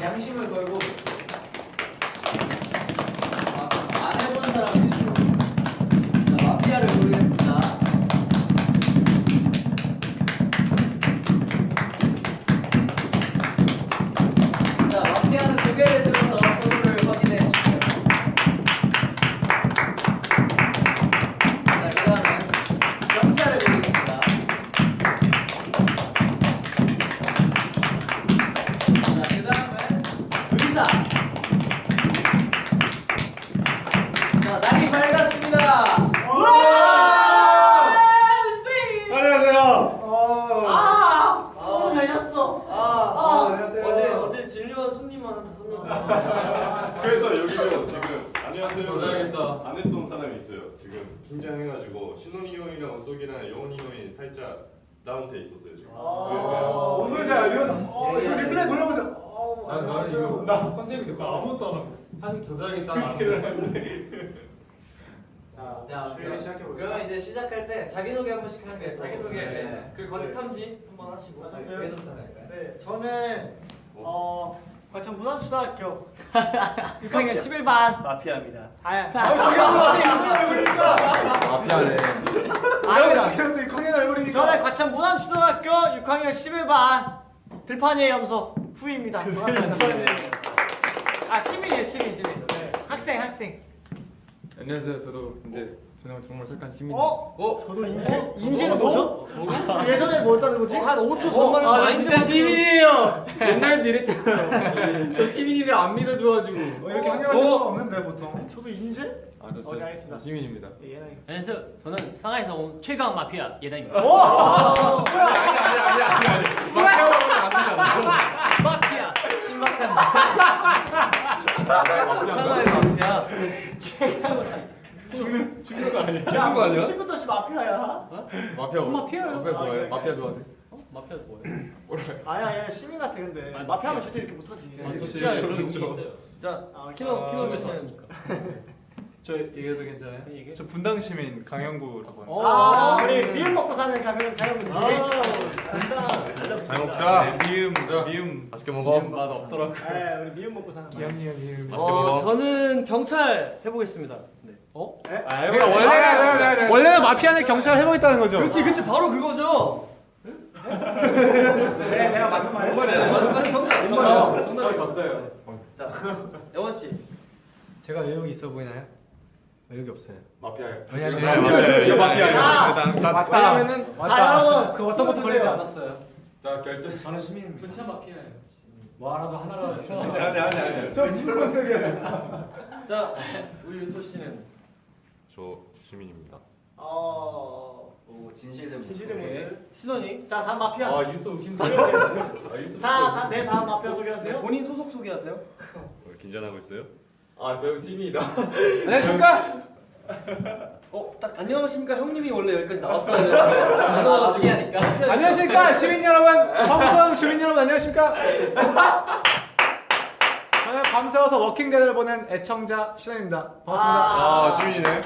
양심을 걸고 석이랑 영원이 형이 살짝 다운돼 있었어요 지금. 어, 소리 잘 알려? 어, 이거 리플레이 돌려보세요. 어, 아 나는 이거 나 컨셉이 됐고 아무것도 안 하고. 한숨 조져야겠다 나 자, 자, 주행 시작해 볼까요? 그러면 이제 시작할 때 자기소개 한 번씩 하는 게 자기소개. 네. 그 거짓 탐지 한번 하시고. 자, 여기서부터 할까요? 네, 저는 어 과천 문화초등학교 6학년 11반 마피아입니다. 아야 아, 저기 한번 얼굴이니까. 마피아네 아닙니다. 저기서 이 광현 얼굴이니까. 저는 과천 문화초등학교 6학년 11반 들판이의 염소 후입니다. 반갑습니다. 아 시민이에요 시민 시민. 네. 학생 학생. 안녕하세요 저도 이제 저는 정말 착한 시민 어? 어? 저도 인재 인재는 뭐죠? 예전에 뭐였다는 거지? 한 5초 전만에 아, 나 진짜. 시민이에요. 옛날도 이랬잖아요. 저 시민이를 안 믿어줘가지고. 어, 이렇게 한결할 수가 없는데 보통. 저도 인재? 아, 저 오케이, 진짜 알겠습니다. 시민입니다. 예. 안녕하세요. 저는 상하이에서 온 최강 마피아 예나입니다. 아니, 아니, 아니, 아니, 아니. 마피아라고는 안 되잖아. 마피아. 신박한 상하이 마피아. 죽는 죽는 거 아니야? 죽는 거 아니야? 이것도 씨 마피아야. 마피아. 어, 마피아요. 마피아 아, 좋아해요? 그래, 마피아. 좋아하세요? 어? 마피아 뭐예요? 아야 얘 시민 같아 근데. 아니, 마피아면 마피아. 절대 이렇게 못하지. 아, 저 진짜 그런 게 그렇죠. 있어요. 자, 아, 키노 키노 아, 씨는 저 얘기해도 괜찮아요? 얘기해. 저 분당 시민 강영구라고 합니다. 아 우리 미음 먹고 사는 가면 가면 씨. 잘 먹자. 네, 미음 자, 미음 맛있게 먹어. 미음 맛 없더라고. 네, 우리 미음 먹고 사는 미음 미음 미음. 맛있게 어, 먹어. 저는 경찰 해보겠습니다. 네. 어? 아, 그러니까 원래는 원래는 마피아는 경찰 해보겠다는 거죠. 그렇지, 그렇지, 바로 그거죠. 네, 내가 맞는. 네, 맞- 맞- 정답, 정답, 어, 정답. 졌어요. 자, 영원 씨. 제가 의욕 있어 보이나요? 의욕이 없어요. 마피아예요. 왜냐면 네, 마피아예요. 자, 맞다. 왜냐면은 자 여러분 그 어떤 것도 걸리지 않았어요. 자 결정. 저는 시민입니다. 저 진짜 마피아예요. 뭐 하나도 하나로. 아니 아니 아니. 저 무슨 컨셉이야 지금? 자, 우리 유토 씨는 저 시민입니다. 어 오, 진실된 모습. 진실의 모습. 신원이. 자 다음 마피아. 아 유튜브 심사. 자, 네 다음 마피아 소개하세요. 본인 소속 소개하세요. 어, 긴장하고 있어요? 아저 시민이다. 안녕하십니까? 어, 딱 안녕하십니까 형님이 원래 여기까지 나왔어야 되는데 안 나와가지고. 마피아니까. 안녕하십니까 시민 여러분, 성수동 주민 여러분 안녕하십니까? 밤새워서 워킹데드를 보는 애청자 신원입니다. 반갑습니다. 아 시민이네.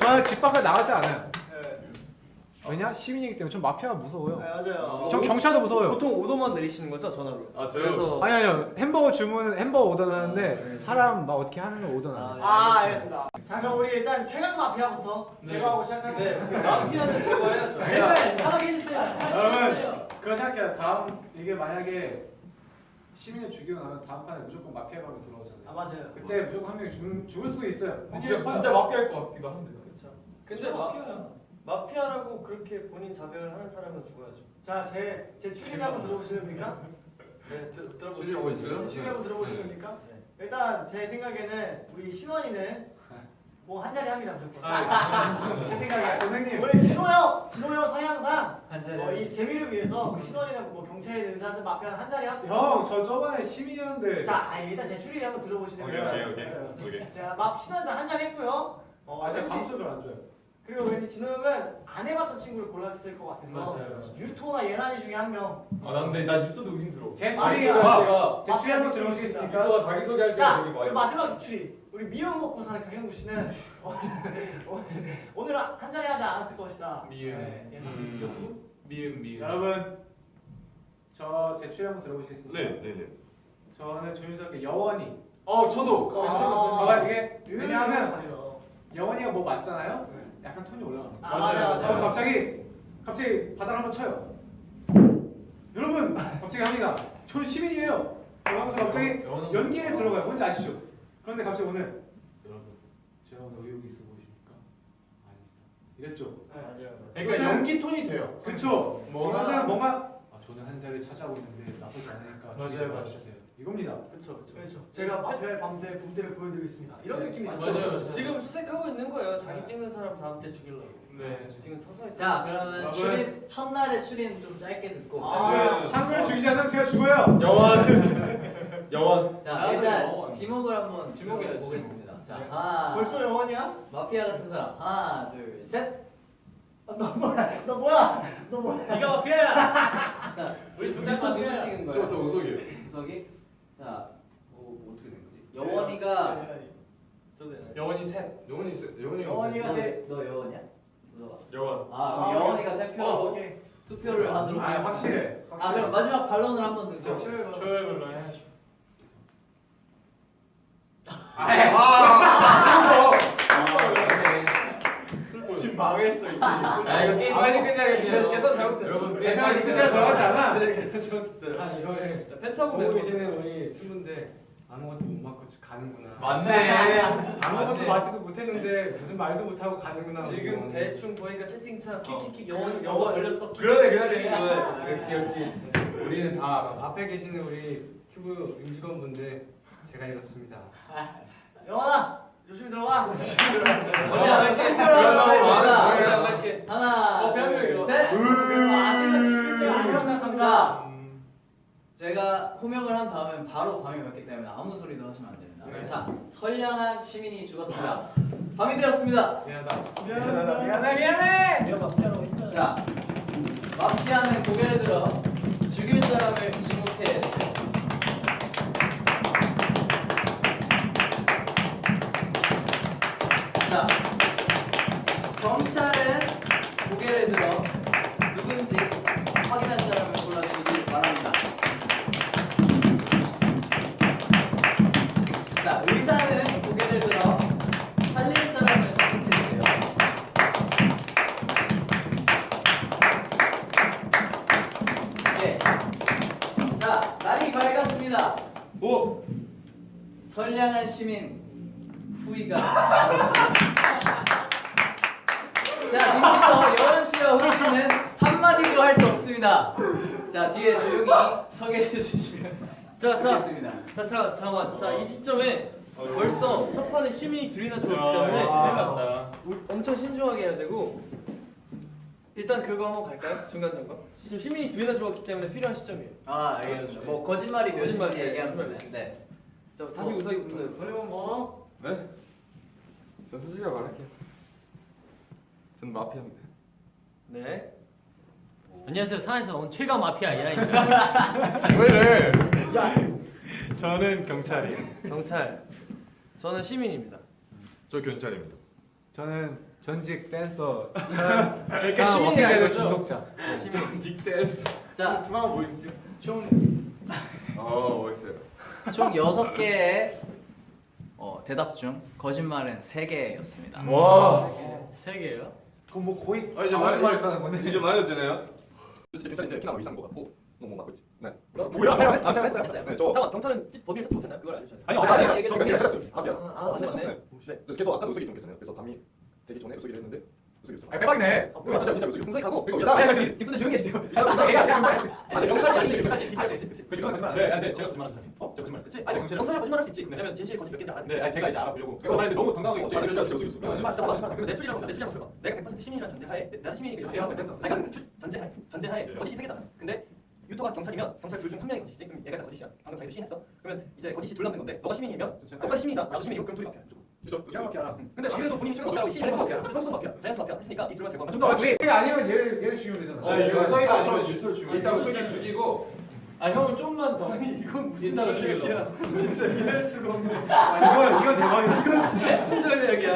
저는 집 밖에 나가지 않아요. 네, 왜냐? 시민이기 때문에 전 마피아가 무서워요. 네, 맞아요. 전 경찰도 무서워요. 보통 오더만 내리시는 거죠 전화로. 아 저요. 그래서 아니 아니요 햄버거 주문 햄버거 오더는 하는데 사람 막 어떻게 하는 거 오더는 안 해요. 아 알겠습니다. 자 그럼 우리 일단 최강 마피아부터 제거하고 시작할게요. 네, 마피아는 제거해야죠. 네, 사과해주세요. 여러분 그런 생각해요. 다음 이게 만약에 시민을 죽이고 나면 다음 판에 무조건 마피아가 들어오잖아요. 아 맞아요. 그때 무조건 한 명이 죽, 죽을 수 있어요. 진짜 진짜 마피아일 것 같기도 한데. 근데 마, 마피아라고 그렇게 본인 자백을 하는 사람은 죽어야죠. 자제제 추리 한번 들어보시렵니까? 네, 들? 들어보시죠. 제 추리 한번 들어보시렵니까? 네. 일단 제 생각에는 우리 신원이는 뭐 한 자리 합니다 무조건. 제 생각에 선생님. 우리 진호 형, 진호 형 성향상 한 자리. 어, 이 재미를 위해서 우리 신원이는 뭐 경찰이든 의사든 마피아는 한 자리 합니다. 형, 저 저번에 시민이었는데. 자, 아, 일단 제 추리 한번 들어보시면 오케이 오케이 오케이 오케이. 자, 막 신원이는 한 자리 했고요. 어, 아, 제가 왠지- 감수를 안 줘요. 그리고 왠지 진호 형은 안 해봤던 친구를 골랐을 것 같아서 맞아요, 맞아요. 유토나 예나이 중에 한 명. 아 근데 나 유튜브 의심스러워. 제 추리가 소개할 때가 제 추리 한번 들어보시겠습니까? 유튜브가 자기 소개할 때 자, 되게 우리 많이. 마지막 추리. 우리 미음 먹고 사는 강영구 씨는 어, 오늘- 오늘은 한 자리 하지 않았을 것이다. 미음. 네, 예상. 음. 미음 미음. 여러분, 저 제 추리 한번 들어보시겠습니까? 네 네 네. 저는 조심스럽게 여원이. 어 저도. 아. 봐봐 이게 왜냐하면 아니요. 여원이가 뭐 맞잖아요. 약간 톤이 올라가는 거야. 아, 맞아요, 맞아요. 그래서 갑자기 갑자기 바닥을 한번 쳐요. 여러분 갑자기 합니다. 전 시민이에요. 그러면서 갑자기 연기에 들어가요. 뭔지 아시죠? 그런데 갑자기 오늘 여러분 제가 오늘 의욕이 있어 보이십니까? 아닙니다. 이랬죠. 맞아요. 그러니까 연기 톤이 돼요. 그쵸? 뭔가- 뭔가 뭔가 아, 저는 한 자리를 찾아오고 있는데 나쁘지 않으니까 맞아요, 맞아요. 이겁니다. 그렇죠, 그렇죠. 제가 마피아의 밤새 본때를 보여드리겠습니다. 이런 느낌이죠. 맞아요. 맞아요. 지금 수색하고 있는 거예요. 자기 찍는 사람 다음 때 죽이려고. 네. 지금 서서히. 자 그러면 아, 출인 첫날의 출인 좀 짧게 듣고. 아, 창근을 죽이지 않으면 제가 죽어요. 여원. 여원. 자 일단. 지목을 한번 지목해야지, 지목해 보겠습니다. 자 네. 하나 벌써 영원이야? 마피아 같은 사람 하나 둘 셋. 아, 너 뭐야? 너 뭐야? 너 뭐야? 네가 마피아야. 자 우리 둘다 마피아야. 찍은 거예요? 저저 우석이에요. 구석이 자 뭐, 뭐 어떻게 된 거지? 여원이가 저도 여원이 셋. 영원이 있어. 영원이가 영원이가. 너, 셋. 너 여원이야? 무서워. 여원. 아 그럼 아, 여원이가 세 표로 어, 오케이. 투표를 하도록 아 하겠습니다. 확실해. 아 그럼 마지막 반론을 한번 듣죠. 확실해요. 초열별로 해야죠. 망했어 이제. 아 이거 게임 빨리 끝나겠네요. 계산 잘못했어. 여러분 계산이 끝까지 들어가지 않아. 네, 계산 잘못했어요. 아 이거는 펜타고 보고 내고 계시는 우리 팬분들 아무것도 못 맞고 가는구나. 맞네. 아무것도. 맞지도 못했는데 무슨 말도 못하고 가는구나. 지금 뭐. 대충 보니까 채팅창 킥킥킥 영원 영원 영원 걸렸어. 그러네 그러네. 역시 역시 우리는 다 앞에 계시는 우리 큐브 임직원분들 제가 이렇습니다. 영원아 조심히 들어와. 아. 하나 어, 둘. 셋. 제가 호명을 한 다음에 바로 밤이 왔기 때문에 아무 소리도 하시면 안 됩니다. 자 선량한 시민이 죽었습니다. 밤이 되었습니다. 미안하다. 미안하다. 미안해 미안해. 네가 마피아라고 했잖아. 자 마피아는 고개를 들어 죽일 사람을 지목해 5 선량한 시민 후이가 자 지금부터 여원 씨와 훈 씨는 한마디도 할 수 없습니다. 자 뒤에 조용히 서 계셔주시면 좋겠습니다. 자, 자, 잠깐만. 자, 이 시점에 벌써 첫 판에 시민이 둘이나 들어왔기 아, 때문에 아, 엄청 신중하게 해야 되고 일단 그거 한번 갈까요? 중간 점검. 지금 시민이 둘이나 들어왔기 때문에 필요한 시점이에요. 아, 알겠습니다. 뭐 거짓말이 몇인지 거짓말, 얘기하면 거짓말. 되는데. 네. 자, 다시 우석이부터. 걸리면 뭐? 네. 전 솔직하게 말할게요. 저는 마피아입니다. 네. 안녕하세요. 상하에서 온 최강 마피아 이라입니다. 왜 이래? 저는 경찰이에요. 경찰. 저는 시민입니다. 저 경찰입니다. 저는 전직 댄서. 그러니까 아, 시민이 워킹 아니고 아이돌 중독자. 시민. 딕댄스. 자, 중앙 보이시죠? 총, 어 멋있어요. 총 6개의 어, 대답 중 거짓말은 3개였습니다. 와. 세 개요? 그럼 뭐 거의 아, 이제 아무 말- 말 했다는 거네. 이제 말해도 되나요? 경찰인데 키가 이상한 거 같고 너무 맞고 있지. 네. 뭐야? 했어요. 네, 저 잠깐 경찰은 찌- 법인을 찾지 못했나요? 그걸 알려주셔야 돼요. 아니 아, 어차피 아니, 얘기 저좀 경찰 해주세요. 찾았어요. 아 미안. 아, 아, 맞네. 네. 네. 계속 아까 우석이 좀 괜찮아요. 그래서 밤이 되기 전에 우석이를 했는데 우석이 없어. 아 대박이네. 아, 뭐야 진짜 진짜 우석이 분석하고 그리고 이상한 아니, 거 아니, 뒷분들 조용히. 이상한 거 얘가 경찰. 아니 경찰이 아니지. 그 이건 거짓말 안 네, 돼. 네, 제가 거짓말한 사람이. 어, 제가 거짓말했어요. 그치? 아니 경찰이 거짓말할 수 있지. 왜냐면 진실 거짓 몇 개인지 알아. 네, 아니, 제가 이제 알아보려고. 그거 말했는데 너무 당당하게 어, 제가 진짜 우석이 있어. 잠깐만, 잠깐만. 그럼 내내 추리랑 들어봐. 내가 100% 시민이란 전제하에 내- 나는 시민이니까 이렇게 하고 있는 아니 그러니까 추- 전제하에 전제하에 거짓이 세 개잖아. 근데 유토가 경찰이면 경찰 둘 중 한 명이 거짓이지. 그럼 얘가 다 거짓이야. 방금 자기도 시인했어. 그러면 이제 거짓이 둘 남는 건데 너가 시민이면 똑같이 시민이다. 나도 시민이고 그럼 둘이. 무조건. 제가 밖에 알아. 근데 지금도 본인이 수령 마피아라고 시인했어. 선수 마피아. 자연수 마피아. 했으니까 이 둘만 제거하면 좀더 우리 아니면 얘를 얘를 죽이면 되잖아. 어, 이거 우석이가 저 아니면 유토를 죽이고 일단 우석이 죽이고 아 형은 좀만 더. 이건 무슨 이따가 소리야. 진짜 이해할 수가 없네. 아 이건 이건 대박이다. 무슨 소리야 이게.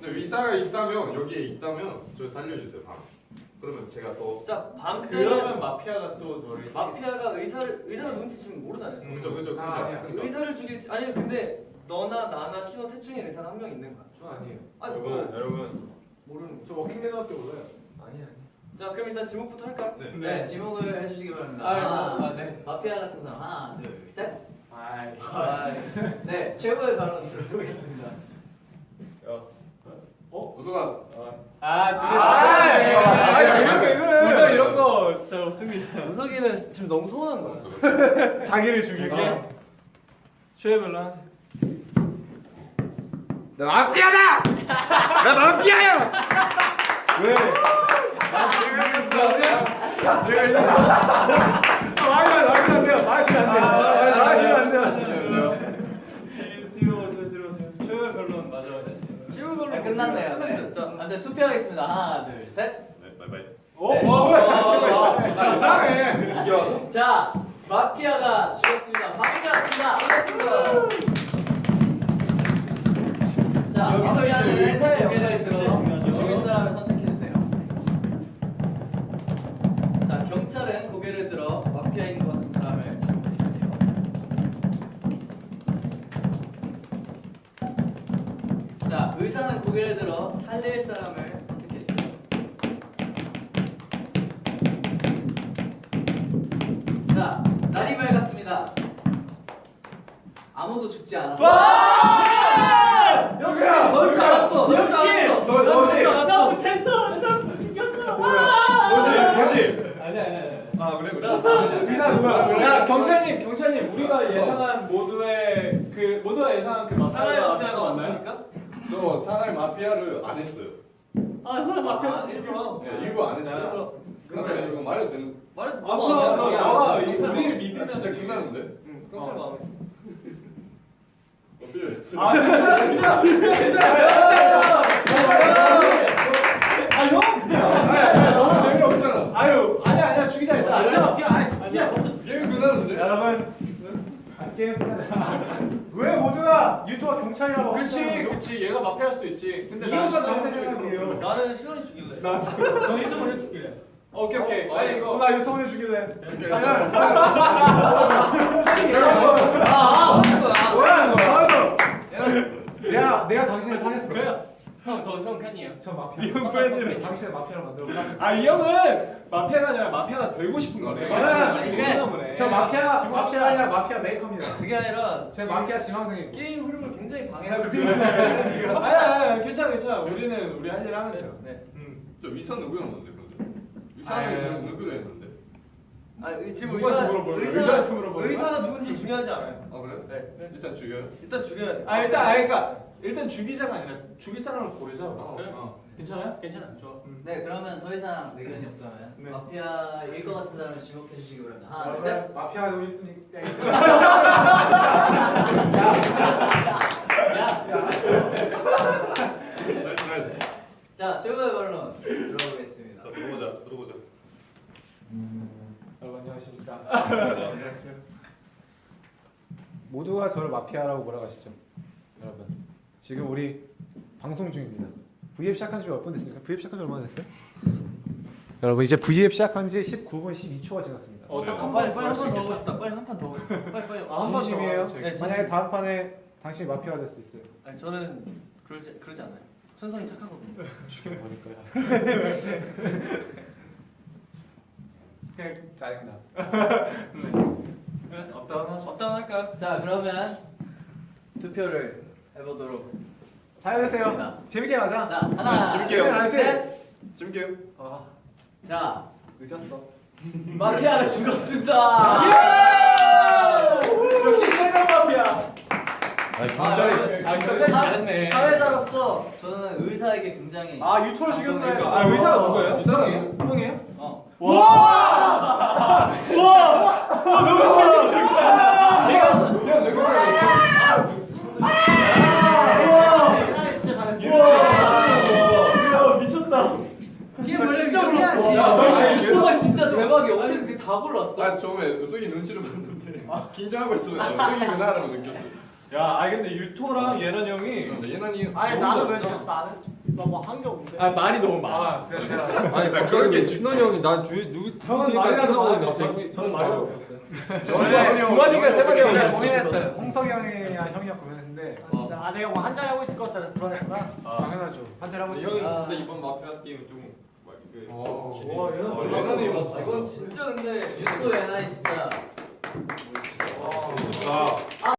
근데 위사가 있다면 여기에 있다면 저 살려주세요. 바로. 그러면 제가 또 자, 밤 그러면 마피아가 또 너를 마피아가 의사를 의사가 지금 모르잖아요. 지금. 그죠 그죠 아, 아니야. 그죠. 의사를 죽일지 아니면 근데 너나 나나 키노 셋 중에 의사가 한 명 있는 거야. 저 아니에요. 아니 여러분 뭐 여러분 모르는 저 거. 워킹 데드밖에 몰라요. 아니 아니. 자, 그럼 일단 지목부터 할까요? 네. 네, 지목을 해주시기 바랍니다. 아, 하나, 아, 네. 마피아 같은 사람 하나, 둘, 셋. 아이. 아, 네, 최고의 발언 들어보겠습니다. 우승아 아, 두 개. 아, 아, 재밌고 이거는. 우선 이런 거 잘 없습니다. 우석이는 지금 너무 서운한 거야. 자기를 죽이게. 최애별로 하세요. 나 마피아다! 나 마피아야! 왜? 내가 말하시면 말하시면 안 돼요. 안 돼요. 안 돼요. 끝났네요. 네. 끝났어요. 자, 아무튼 투표하겠습니다. 하나, 둘, 셋. 네 바이바이 오, 네. 뭐야? 잠깐만. 아 이상해 와서 자, 마피아가 죽었습니다. 박수였습니다. 반갑습니다. 자, 여기서 이제 마피아는 의사예요. 고개를 들어 중요하죠. 죽일 사람을 선택해 주세요. 자, 경찰은 고개를 들어 마피아인 것 사람 자, 의사는 고개를 들어 살릴 사람을 선택해 주세요. 자, 날이 밝았습니다. 아무도 죽지 않았어. 역시 널줄 알았어. 널줄 알았어. 너 너지 널줄 알았어. 너지 아니 아니 아니. 아 그래 그래 의사 누구야? 야 경찰님 경찰님 우리가 예상한 모두의 그 모두가 예상한 그 사나이 마피아가? 왔습니까? 저 사나이 마피아를 안 했어요 아, 사나이 마피아 일부러. 네 일부 안 했어요. 근데 이거 말해도 되는 말해. 아 그럼 너 너가 이 우리를 마음. 믿으면 진짜 돼. 끝나는데 응, 경찰 마음에. 어필 했어 아 진짜 진짜 진짜 아 형? 아니 아니 너무 재미없잖아 아유 아니야 아니야 죽이자 일단 진짜 마피아 아니 아니야 게임 끝나는데 여러분, 아직 게임 끝나자. 왜 모두가 유토가 경찰이라고 그치 하시는 거죠? 그치 얘가 마피아일 수도 있지 근데 이유가 난 잘못된 죽일 생각이에요. 거야. 나는 신원이 죽일래. 나, 너 일등을 해줄게. 오케이 오케이 어, 아니 어, 이거 어, 나 유토 보내주길래. 이렇게 아니, 아니, 아니. 아, 하는 거야. 뭐라는 거야? 맞아. 내가 내가 당신을 사겠어. 그래요. 형, 저형 팬이에요. 저 마피아. 이형 팬이래. 당신을 마피아로 만들어. 아 이 형은 마피아가 아니라 마피아가 되고 싶은 거네 맞아요. 그런가 보네 저 마피아 마피아 아니라 마피아 메이커입니다. 그게 아니라 제 마피아 지망생이. 게임 흐름을 굉장히 방해하고 아니야 아니야 괜찮아 괜찮아 우리는 우리 할 일 하면 돼요 네. 저 위사 누구였는데 근데 아유. 위사는 누- 누구로 했는데 아, 지금 의사 물어보는 거야? 의사 의사한테 물어보는 거야? 의사가 누군지 중요하지 않아요. 아 그래? 네. 일단 죽여요 일단 죽여야 돼. 아 일단 아 그러니까 일단 죽이자가 아니라 죽일 사람을 고르자 어. 그래? 어. 괜찮아요? 괜찮아. 좋아. 네, 그러면 더 이상 의견이 없다면 네. 마피아일 것 같은 사람을 지목해 주시기 바랍니다. 하나, 둘, 셋. 여러분, 마피아가 누구 있습니까? 나이스 나이스 자, 최고의 발언 들어보겠습니다. 자 들어보자 들어보자 여러분 안녕하십니까 안녕하세요 모두가 저를 마피아라고 몰아가시죠. 여러분, 지금 우리 방송 중입니다. V앱 시작한 지 몇 분 됐습니까? V앱 시작한 지 얼마나 됐어요? 여러분, 이제 V앱 시작한 지 19분 12초가 지났습니다. 어, 딱 아, 빨리 빨리 한 판 더 하고 싶다. 빨리 한 판 더 하고 싶다. 빨리 빨리. 아, 한번 진심이에요? 더. 네, 진심. 만약에 다음 판에 당신이 마피아가 될 수 있어요. 아니 저는 그러지 그러지 않아요. 천성이 착하거든요. 죽여버릴 거야. 그냥 짜증나 네. 업다운 하죠 업다운 할까요? 자, 그러면 투표를 해보도록. 알겠습니다. 재밌게 가자. 자, 하나, 재밌게요. 둘, 셋. 재밌게 아 자, 늦었어 마피아가 죽었습니다. 역시 최강 마피아 아, 여러분, 아 경찰이 잘했네 사회자로서 저는 의사에게 굉장히 아, 유초를 죽였어요. 아 의사가 누구예요? 의사가 형이에요? 어. 너무 재밌어 그냥 내 거야 우와 미쳤다 팀 나 원래 진짜 이렇게 해 야, 아, 너 유튜버 진짜 대박이야. 어떻게 그게 다 골랐어? 아 처음에 우석이 눈치를 봤는데 긴장하고 있으면 아, 우석이구나라고 느꼈어 야, 아 근데 유토랑 예란 형이 근데 예난이 아니, 나는 왜 죽였어, 나는? 나뭐한 게 없는데. 아 말이 너무 많아. 아, 아니 그렇게 신원이 형이 나 주, 누구 누구니까 말이라도 저는 말이 없었어요. 두 마디가 세 마디가 나왔어. 고민했어요. 홍석이 형이랑 형이랑 고민했는데 아, 진짜 아 내가 뭐 한잔 하고 있을 것 같다 불안했구나. 당연하죠. 한잔 하고 형이 있으니까. 진짜 이번 마피아 게임 좀 막, 그, 어, 와, 이런 어, 레전드 이거. 이건 진짜 근데 유토 에나이 진짜. 아,